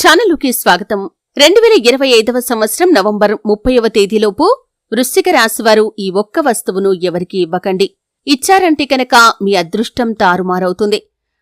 ఛానలుకి స్వాగతం. రెండు వేల ఇరవై ఐదవ సంవత్సరం నవంబర్ ముప్పైవ తేదీలోపు వృశ్చిక రాశివారు ఈ ఒక్క వస్తువును ఎవరికీ ఇవ్వకండి. ఇచ్చారంటే కనుక మీ అదృష్టం తారుమారవుతుంది.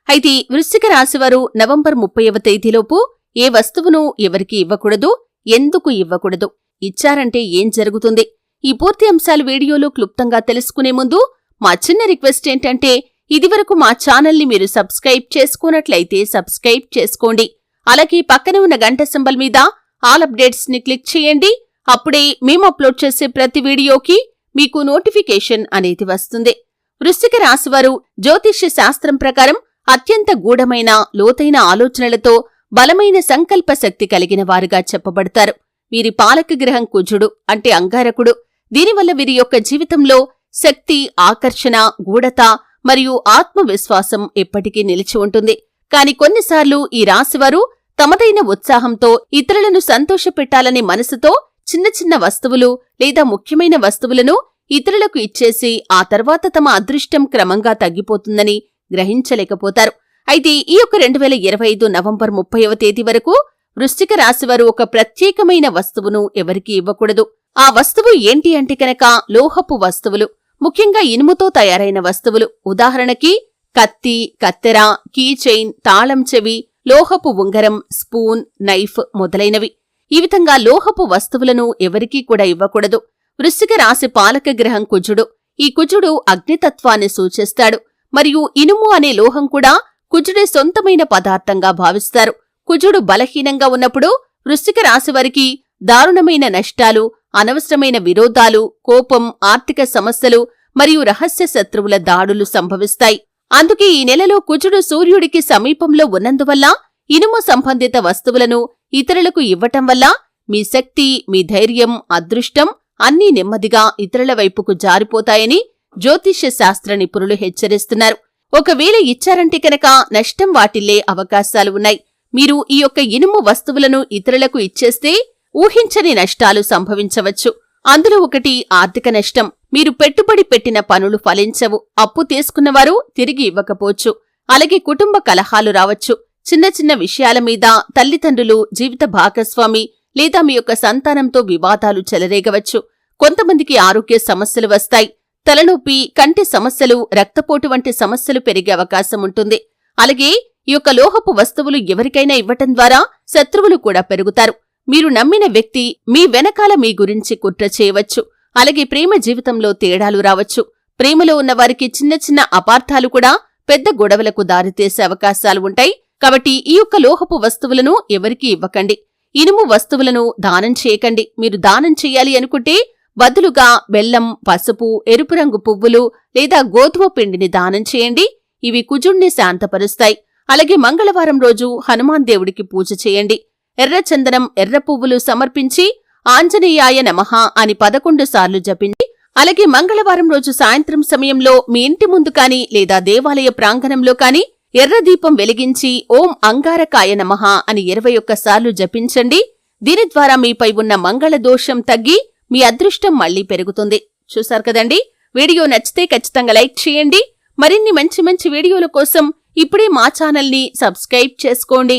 అయితే వృశ్చిక రాశివారు నవంబర్ ముప్పైవ తేదీలోపు ఏ వస్తువును ఎవరికీ ఇవ్వకూడదు ఎందుకు ఇవ్వకూడదు? ఇచ్చారంటే ఏం జరుగుతుంది? ఈ పూర్తి అంశాలు వీడియోలో క్లుప్తంగా తెలుసుకునే ముందు మా చిన్న రిక్వెస్ట్ ఏంటంటే ఇదివరకు మా ఛానల్ని మీరు సబ్స్క్రైబ్ చేసుకున్నట్లయితే సబ్స్క్రైబ్ చేసుకోండి. అలాగే పక్కన ఉన్న గంట సింబల్ మీద ఆల్ అప్డేట్స్ని క్లిక్ చేయండి. అప్పుడే మేము అప్లోడ్ చేసే ప్రతి వీడియోకి మీకు నోటిఫికేషన్ అనేది వస్తుంది. వృశ్చిక రాశివారు జ్యోతిష్య శాస్త్రం ప్రకారం అత్యంత గూఢమైన లోతైన ఆలోచనలతో బలమైన సంకల్ప శక్తి కలిగిన వారుగా చెప్పబడతారు. వీరి పాలక గ్రహం కుజుడు అంటే అంగారకుడు. దీనివల్ల వీరి యొక్క జీవితంలో శక్తి ఆకర్షణ గూఢత మరియు ఆత్మవిశ్వాసం ఎప్పటికీ నిలిచి ఉంటుంది. కాని కొన్నిసార్లు ఈ రాశివారు తమదైన ఉత్సాహంతో ఇతరులను సంతోషపెట్టాలనే మనసుతో చిన్న చిన్న వస్తువులు లేదా ముఖ్యమైన వస్తువులను ఇతరులకు ఇచ్చేసి ఆ తర్వాత తమ అదృష్టం క్రమంగా తగ్గిపోతుందని గ్రహించలేకపోతారు. అయితే ఈ యొక్క రెండు వేల ఇరవై ఐదు నవంబర్ ముప్పైవ తేదీ వరకు వృశ్చిక రాశివారు ఒక ప్రత్యేకమైన వస్తువును ఎవరికీ ఇవ్వకూడదు. ఆ వస్తువు ఏంటి అంటే కనుక లోహపు వస్తువులు ముఖ్యంగా ఇనుముతో తయారైన వస్తువులు. ఉదాహరణకి కత్తి కత్తెర కీ చైన్ తాళం చెవి లోహపు ఉంగరం స్పూన్ నైఫ్ మొదలైనవి. ఈ విధంగా లోహపు వస్తువులను ఎవరికీ కూడా ఇవ్వకూడదు. వృశ్చిక రాశి పాలక గ్రహం కుజుడు. ఈ కుజుడు అగ్నితత్వాన్ని సూచిస్తాడు. మరియు ఇనుము అనే లోహం కూడా కుజుడి సొంతమైన పదార్థంగా భావిస్తారు. కుజుడు బలహీనంగా ఉన్నప్పుడు వృశ్చిక రాశి వారికి దారుణమైన నష్టాలు అనవసరమైన విరోధాలు కోపం ఆర్థిక సమస్యలు మరియు రహస్య శత్రువుల దాడులు సంభవిస్తాయి. అందుకే ఈ నెలలో కుజుడు సూర్యుడికి సమీపంలో ఉన్నందువల్ల ఇనుము సంబంధిత వస్తువులను ఇతరులకు ఇవ్వటం వల్ల మీ శక్తి మీ ధైర్యం అదృష్టం అన్నీ నెమ్మదిగా ఇతరుల వైపుకు జారిపోతాయని జ్యోతిష్య శాస్త్ర నిపుణులు హెచ్చరిస్తున్నారు. ఒకవేళ ఇచ్చారంటే కనుక నష్టం వాటిల్లే అవకాశాలు ఉన్నాయి. మీరు ఈ యొక్క ఇనుము వస్తువులను ఇతరులకు ఇచ్చేస్తే ఊహించని నష్టాలు సంభవించవచ్చు. అందులో ఒకటి ఆర్థిక నష్టం. మీరు పెట్టుబడి పెట్టిన పనులు ఫలించవు. అప్పు తీసుకున్నవారు తిరిగి ఇవ్వకపోవచ్చు. అలాగే కుటుంబ కలహాలు రావచ్చు. చిన్న చిన్న విషయాల మీద తల్లిదండ్రులు జీవిత భాగస్వామి లేదా మీ యొక్క సంతానంతో వివాదాలు చెలరేగవచ్చు. కొంతమందికి ఆరోగ్య సమస్యలు వస్తాయి. తలనొప్పి కంటి సమస్యలు రక్తపోటు వంటి సమస్యలు పెరిగే అవకాశం ఉంటుంది. అలాగే ఈ యొక్క లోహపు వస్తువులు ఎవరికైనా ఇవ్వటం ద్వారా శత్రువులు కూడా పెరుగుతారు. మీరు నమ్మిన వ్యక్తి మీ వెనకాల మీ గురించి కుట్ర చేయవచ్చు. అలాగే ప్రేమ జీవితంలో తేడాలు రావచ్చు. ప్రేమలో ఉన్న వారికి చిన్న చిన్న అపార్థాలు కూడా పెద్ద గొడవలకు దారితీసే అవకాశాలు ఉంటాయి. కాబట్టి ఈ యొక్క లోహపు వస్తువులను ఎవరికీ ఇవ్వకండి. ఇనుము వస్తువులను దానం చేయకండి. మీరు దానం చేయాలి అనుకుంటే బదులుగా బెల్లం పసుపు ఎరుపు రంగు పువ్వులు లేదా గోధుమ పిండిని దానం చేయండి. ఇవి కుజుణ్ణి శాంతపరుస్తాయి. అలాగే మంగళవారం రోజు హనుమాన్ దేవుడికి పూజ చేయండి. ఎర్ర చందనం ఎర్ర పువ్వులు సమర్పించి ఆంజనేయాయ నమః అని పదకొండు సార్లు జపించి అలాగే మంగళవారం రోజు సాయంత్రం సమయంలో మీ ఇంటి ముందు కాని లేదా దేవాలయ ప్రాంగణంలో కాని ఎర్ర దీపం వెలిగించి ఓం అంగారకాయ నమః అని ఇరవై ఒక్కసార్లు జపించండి. దీని ద్వారా మీపై ఉన్న మంగళ దోషం తగ్గి మీ అదృష్టం మళ్ళీ పెరుగుతుంది. చూశారు కదండి? వీడియో నచ్చితే ఖచ్చితంగా లైక్ చేయండి. మరిన్ని మంచి మంచి వీడియోల కోసం ఇప్పుడే మా ఛానల్ని సబ్స్క్రైబ్ చేసుకోండి.